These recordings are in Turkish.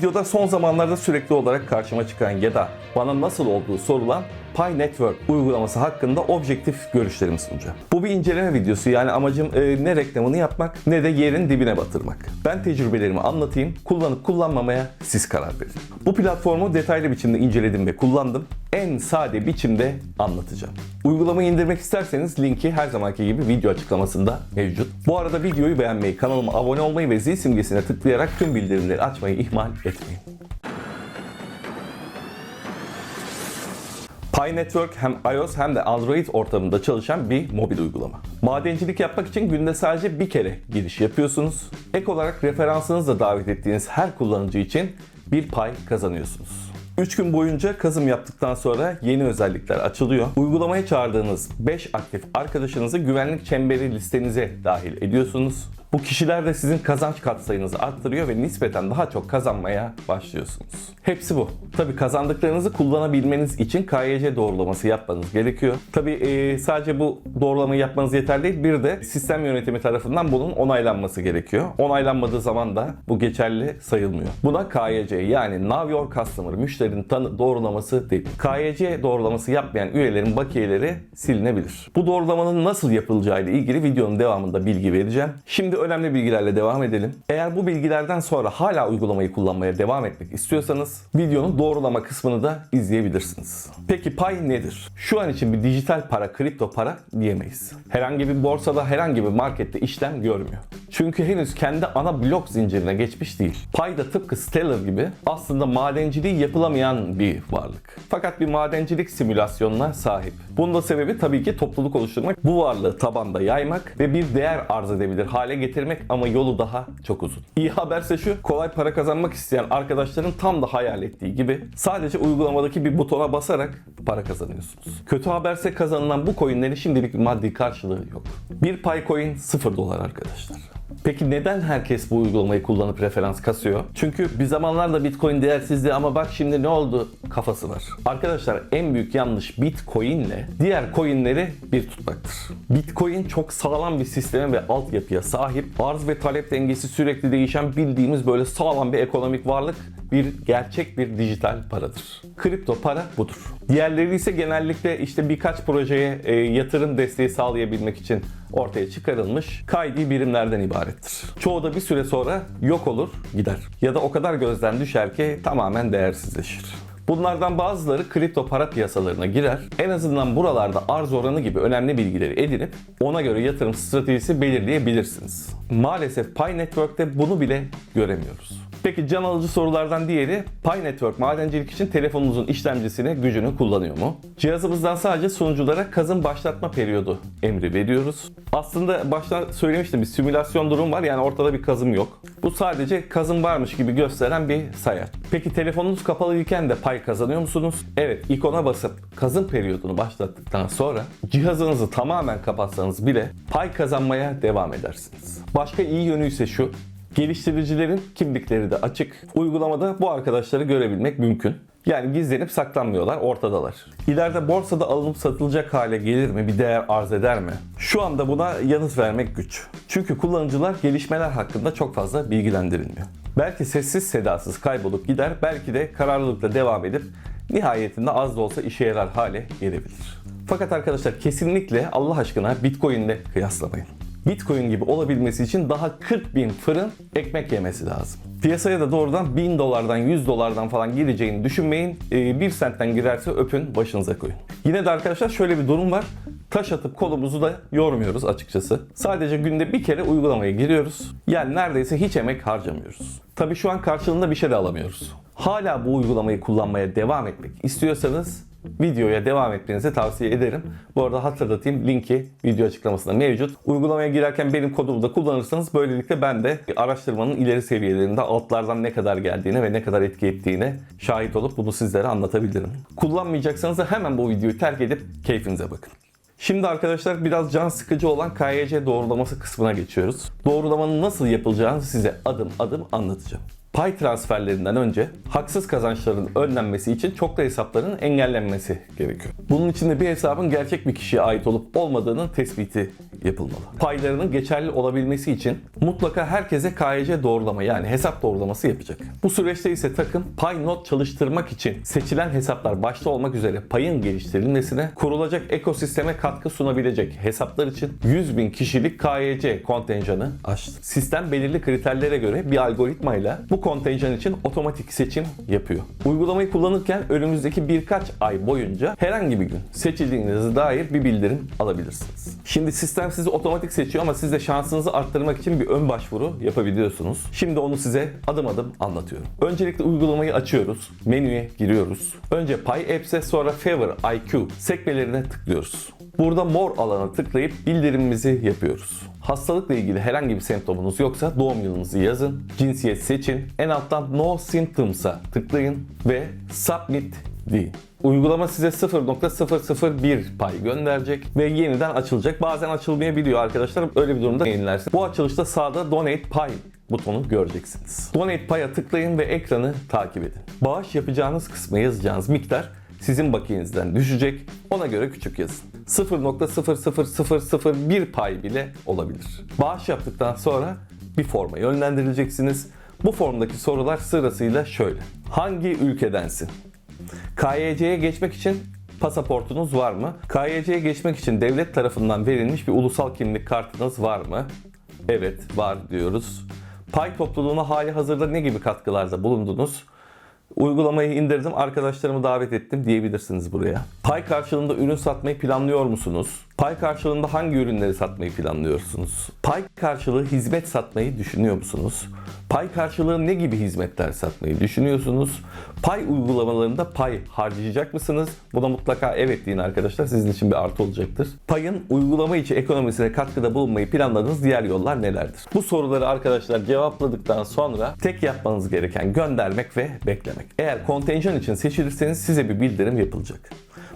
videoda son zamanlarda sürekli olarak karşıma çıkan ya da bana nasıl olduğu sorulan Pi Network uygulaması hakkında objektif görüşlerimi sunacağım. Bu bir inceleme videosu yani amacım e, ne reklamını yapmak ne de yerin dibine batırmak. Ben tecrübelerimi anlatayım, kullanıp kullanmamaya siz karar verin. Bu platformu detaylı biçimde inceledim ve kullandım. En sade biçimde anlatacağım. Uygulamayı indirmek isterseniz linki her zamanki gibi video açıklamasında mevcut. Bu arada videoyu beğenmeyi, kanalıma abone olmayı ve zil simgesine tıklayarak tüm bildirimleri açmayı ihmal etmeyin. Pi Network hem iOS hem de Android ortamında çalışan bir mobil uygulama. Madencilik yapmak için günde sadece bir kere giriş yapıyorsunuz. Ek olarak referansınızla davet ettiğiniz her kullanıcı için bir pay kazanıyorsunuz. 3 gün boyunca kazım yaptıktan sonra yeni özellikler açılıyor. Uygulamaya çağırdığınız 5 aktif arkadaşınızı güvenlik çemberi listenize dahil ediyorsunuz. Bu kişiler de sizin kazanç katsayınızı arttırıyor ve nispeten daha çok kazanmaya başlıyorsunuz. Hepsi bu. Tabi kazandıklarınızı kullanabilmeniz için KYC doğrulaması yapmanız gerekiyor. Tabi e, sadece bu doğrulamayı yapmanız yeterli değil. Bir de sistem yönetimi tarafından bunun onaylanması gerekiyor. Onaylanmadığı zaman da bu geçerli sayılmıyor. Buna KYC yani Know Your Customer müşterinin tanı doğrulaması değil. KYC doğrulaması yapmayan üyelerin bakiyeleri silinebilir. Bu doğrulamanın nasıl yapılacağı ile ilgili videonun devamında bilgi vereceğim. Şimdi önemli bilgilerle devam edelim. Eğer bu bilgilerden sonra hala uygulamayı kullanmaya devam etmek istiyorsanız videonun doğrulama kısmını da izleyebilirsiniz. Peki pay nedir? Şu an için bir dijital para, kripto para diyemeyiz. Herhangi bir borsada, herhangi bir markette işlem görmüyor. Çünkü henüz kendi ana blok zincirine geçmiş değil. Pay da tıpkı Stellar gibi aslında madenciliği yapılamayan bir varlık. Fakat bir madencilik simülasyonuna sahip. Bunun da sebebi tabii ki topluluk oluşturmak, bu varlığı tabanda yaymak ve bir değer arz edebilir hale getirmek ama yolu daha çok uzun. İyi haberse şu, kolay para kazanmak isteyen arkadaşların tam da hayal ettiği gibi sadece uygulamadaki bir butona basarak para kazanıyorsunuz. Kötü haberse kazanılan bu coinlerin şimdilik maddi karşılığı yok. Bir pay coin 0 dolar arkadaşlar. Peki neden herkes bu uygulamayı kullanıp referans kasıyor? Çünkü bir zamanlarda Bitcoin değersizdi ama bak şimdi ne oldu kafası var. Arkadaşlar en büyük yanlış Bitcoin ile diğer coinleri bir tutmaktır. Bitcoin çok sağlam bir sisteme ve altyapıya sahip. Arz ve talep dengesi sürekli değişen bildiğimiz böyle sağlam bir ekonomik varlık bir gerçek bir dijital paradır. Kripto para budur. Diğerleri ise genellikle işte birkaç projeye e, yatırım desteği sağlayabilmek için ortaya çıkarılmış kaydi birimlerden ibarettir. Çoğu da bir süre sonra yok olur, gider. Ya da o kadar gözden düşer ki tamamen değersizleşir. Bunlardan bazıları kripto para piyasalarına girer. En azından buralarda arz oranı gibi önemli bilgileri edinip ona göre yatırım stratejisi belirleyebilirsiniz. Maalesef Pi Network'te bunu bile göremiyoruz. Peki can alıcı sorulardan diğeri Pi Network madencilik için telefonunuzun işlemcisine gücünü kullanıyor mu? Cihazımızdan sadece sunuculara kazım başlatma periyodu emri veriyoruz. Aslında başta söylemiştim bir simülasyon durum var yani ortada bir kazım yok. Bu sadece kazım varmış gibi gösteren bir sayar. Peki telefonunuz kapalı iken de pay kazanıyor musunuz? Evet ikona basıp kazım periyodunu başlattıktan sonra cihazınızı tamamen kapatsanız bile pay kazanmaya devam edersiniz. Başka iyi yönü ise şu. Geliştiricilerin kimlikleri de açık. Uygulamada bu arkadaşları görebilmek mümkün. Yani gizlenip saklanmıyorlar, ortadalar. İleride borsada alınıp satılacak hale gelir mi, bir değer arz eder mi? Şu anda buna yanıt vermek güç. Çünkü kullanıcılar gelişmeler hakkında çok fazla bilgilendirilmiyor. Belki sessiz sedasız kaybolup gider, belki de kararlılıkla devam edip nihayetinde az da olsa işe yarar hale gelebilir. Fakat arkadaşlar kesinlikle Allah aşkına Bitcoin ile kıyaslamayın. Bitcoin gibi olabilmesi için daha 40 bin fırın ekmek yemesi lazım. Piyasaya da doğrudan 1000 dolardan 100 dolardan falan gireceğini düşünmeyin. 1 sentten girerse öpün başınıza koyun. Yine de arkadaşlar şöyle bir durum var. Taş atıp kolumuzu da yormuyoruz açıkçası. Sadece günde bir kere uygulamaya giriyoruz. Yani neredeyse hiç emek harcamıyoruz. Tabii şu an karşılığında bir şey de alamıyoruz. Hala bu uygulamayı kullanmaya devam etmek istiyorsanız videoya devam etmenizi tavsiye ederim. Bu arada hatırlatayım linki video açıklamasında mevcut. Uygulamaya girerken benim kodumu da kullanırsanız böylelikle ben de araştırmanın ileri seviyelerinde altlardan ne kadar geldiğine ve ne kadar etki ettiğine şahit olup bunu sizlere anlatabilirim. Kullanmayacaksanız da hemen bu videoyu terk edip keyfinize bakın. Şimdi arkadaşlar biraz can sıkıcı olan KYC doğrulaması kısmına geçiyoruz. Doğrulamanın nasıl yapılacağını size adım adım anlatacağım. Pay transferlerinden önce haksız kazançların önlenmesi için çoklu hesapların engellenmesi gerekiyor. Bunun için de bir hesabın gerçek bir kişiye ait olup olmadığının tespiti yapılmalı. Paylarının geçerli olabilmesi için mutlaka herkese KYC doğrulama yani hesap doğrulaması yapacak. Bu süreçte ise takım pay not çalıştırmak için seçilen hesaplar başta olmak üzere payın geliştirilmesine kurulacak ekosisteme katkı sunabilecek hesaplar için 100 bin kişilik KYC kontenjanı açtı. Sistem belirli kriterlere göre bir algoritmayla bu kontenjan için otomatik seçim yapıyor. Uygulamayı kullanırken önümüzdeki birkaç ay boyunca herhangi bir gün seçildiğinize dair bir bildirim alabilirsiniz. Şimdi sistem sizi otomatik seçiyor ama siz de şansınızı arttırmak için bir ön başvuru yapabiliyorsunuz. Şimdi onu size adım adım anlatıyorum. Öncelikle uygulamayı açıyoruz. Menüye giriyoruz. Önce Pay Apps'e sonra Favor IQ sekmelerine tıklıyoruz. Burada More alana tıklayıp bildirimimizi yapıyoruz. Hastalıkla ilgili herhangi bir semptomunuz yoksa doğum yılınızı yazın, cinsiyet seçin, en alttan No Symptoms'a tıklayın ve Submit deyin. Uygulama size 0.001 pay gönderecek ve yeniden açılacak. Bazen açılmayabiliyor arkadaşlar. Öyle bir durumda yenilersin. Bu açılışta sağda Donate Pay butonu göreceksiniz. Donate Pay'a tıklayın ve ekranı takip edin. Bağış yapacağınız kısma yazacağınız miktar sizin bakiyenizden düşecek. Ona göre küçük yazın. 0.00001 pay bile olabilir. Bağış yaptıktan sonra bir forma yönlendirileceksiniz. Bu formdaki sorular sırasıyla şöyle. Hangi ülkedensin? KYC'ye geçmek için pasaportunuz var mı? KYC'ye geçmek için devlet tarafından verilmiş bir ulusal kimlik kartınız var mı? Evet, var diyoruz. Pay topluluğuna hali hazırda ne gibi katkılarda bulundunuz? Uygulamayı indirdim, arkadaşlarımı davet ettim diyebilirsiniz buraya. Pay karşılığında ürün satmayı planlıyor musunuz? Pay karşılığında hangi ürünleri satmayı planlıyorsunuz? Pay karşılığı hizmet satmayı düşünüyor musunuz? Pay karşılığı ne gibi hizmetler satmayı düşünüyorsunuz? Pay uygulamalarında pay harcayacak mısınız? Buna mutlaka evet deyin arkadaşlar. Sizin için bir artı olacaktır. Payın uygulama içi ekonomisine katkıda bulunmayı planladığınız diğer yollar nelerdir? Bu soruları arkadaşlar cevapladıktan sonra tek yapmanız gereken göndermek ve beklemek. Eğer kontenjan için seçilirseniz size bir bildirim yapılacak.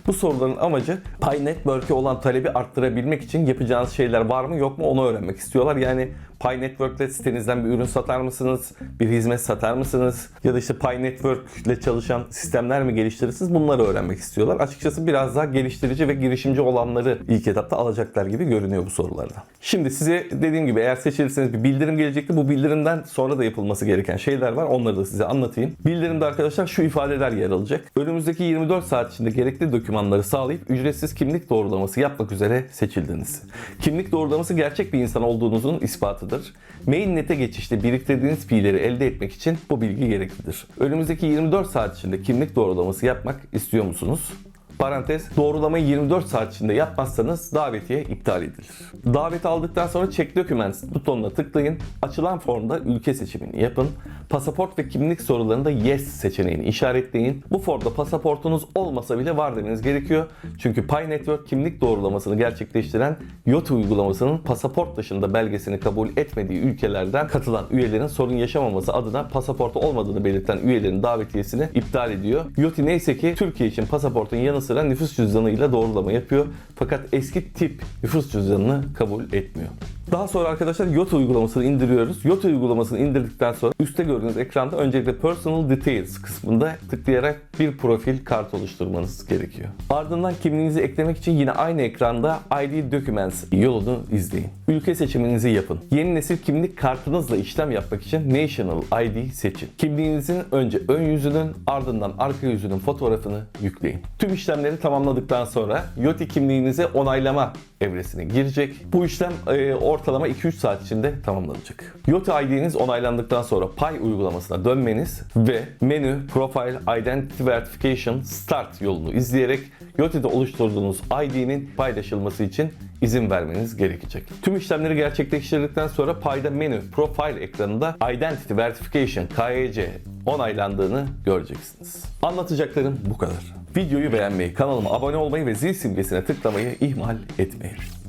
Bu soruların amacı Pay Network'e olan talebi arttırabilmek için yapacağınız şeyler var mı yok mu onu öğrenmek istiyorlar. Yani Pay Network'le sitenizden bir ürün satar mısınız? Bir hizmet satar mısınız? Ya da işte Pay Network'le çalışan sistemler mi geliştirirsiniz? Bunları öğrenmek istiyorlar. Açıkçası biraz daha geliştirici ve girişimci olanları ilk etapta alacaklar gibi görünüyor bu sorularda. Şimdi size dediğim gibi eğer seçilirseniz bir bildirim gelecekti. Bu bildirimden sonra da yapılması gereken şeyler var. Onları da size anlatayım. Bildirimde arkadaşlar şu ifadeler yer alacak. Önümüzdeki 24 saat içinde gerekli dokümanları sağlayıp ücretsiz kimlik doğrulaması yapmak üzere seçildiniz. Kimlik doğrulaması gerçek bir insan olduğunuzun ispatıdır. Mainnet'e geçişte biriktirdiğiniz fiilleri elde etmek için bu bilgi gereklidir. Önümüzdeki 24 saat içinde kimlik doğrulaması yapmak istiyor musunuz? Parantez, doğrulamayı 24 saat içinde yapmazsanız davetiye iptal edilir. Davet aldıktan sonra Check Documents butonuna tıklayın. Açılan formda ülke seçimini yapın. Pasaport ve kimlik sorularında Yes seçeneğini işaretleyin. Bu formda pasaportunuz olmasa bile var demeniz gerekiyor. Çünkü Pi Network kimlik doğrulamasını gerçekleştiren Yoti uygulamasının pasaport dışında belgesini kabul etmediği ülkelerden katılan üyelerin sorun yaşamaması adına pasaportu olmadığını belirten üyelerin davetiyesini iptal ediyor. Yoti neyse ki Türkiye için pasaportun yanı sıra nüfus cüzdanıyla doğrulama yapıyor. Fakat eski tip nüfus cüzdanını kabul etmiyor. Daha sonra arkadaşlar Yota uygulamasını indiriyoruz. Yota uygulamasını indirdikten sonra üstte gördüğünüz ekranda öncelikle Personal Details kısmında tıklayarak bir profil kart oluşturmanız gerekiyor. Ardından kimliğinizi eklemek için yine aynı ekranda ID Documents yolunu izleyin. Ülke seçiminizi yapın. Yeni nesil kimlik kartınızla işlem yapmak için National ID seçin. Kimliğinizin önce ön yüzünün ardından arka yüzünün fotoğrafını yükleyin. Tüm işlemleri tamamladıktan sonra Yoti kimliğinize onaylama evresine girecek. Bu işlem e, ortalama 2-3 saat içinde tamamlanacak. Yoti ID'niz onaylandıktan sonra Pay uygulamasına dönmeniz ve menü Profile Identity Verification Start yolunu izleyerek Yoti'de oluşturduğunuz ID'nin paylaşılması için izin vermeniz gerekecek. Tüm işlemleri gerçekleştirdikten sonra payda menü profile ekranında Identity Verification KYC onaylandığını göreceksiniz. Anlatacaklarım bu kadar. Videoyu beğenmeyi, kanalıma abone olmayı ve zil simgesine tıklamayı ihmal etmeyin.